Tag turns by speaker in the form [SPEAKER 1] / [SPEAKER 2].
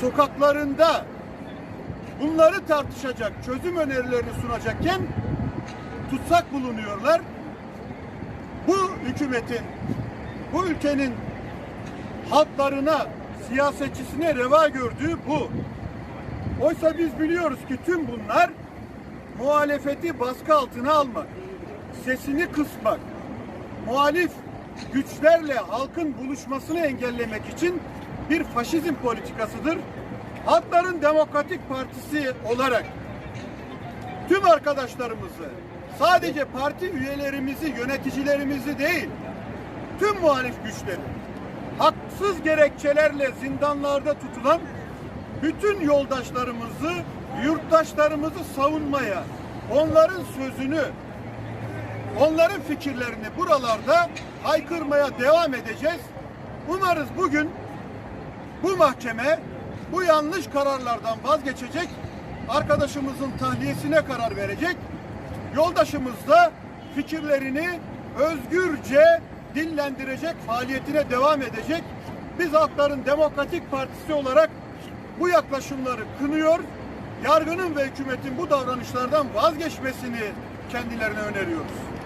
[SPEAKER 1] sokaklarında bunları tartışacak, çözüm önerilerini sunacakken tutsak bulunuyorlar. Bu hükümetin, bu ülkenin halklarına, siyasetçisine reva gördüğü bu. Oysa biz biliyoruz ki tüm bunlar muhalefeti baskı altına almak, sesini kısmak, muhalif güçlerle halkın buluşmasını engellemek için bir faşizm politikasıdır. Halkların Demokratik Partisi olarak tüm arkadaşlarımızı, sadece parti üyelerimizi, yöneticilerimizi değil, tüm muhalif güçleri, haksız gerekçelerle zindanlarda tutulan bütün yoldaşlarımızı, yurttaşlarımızı savunmaya, onların sözünü, onların fikirlerini buralarda haykırmaya devam edeceğiz. Umarız bugün bu mahkeme bu yanlış kararlardan vazgeçecek, arkadaşımızın tahliyesine karar verecek. Yoldaşımız da fikirlerini özgürce dillendirecek, faaliyetine devam edecek. Biz Halkların Demokratik Partisi olarak bu yaklaşımları kınıyor, yargının ve hükümetin bu davranışlardan vazgeçmesini kendilerine öneriyoruz.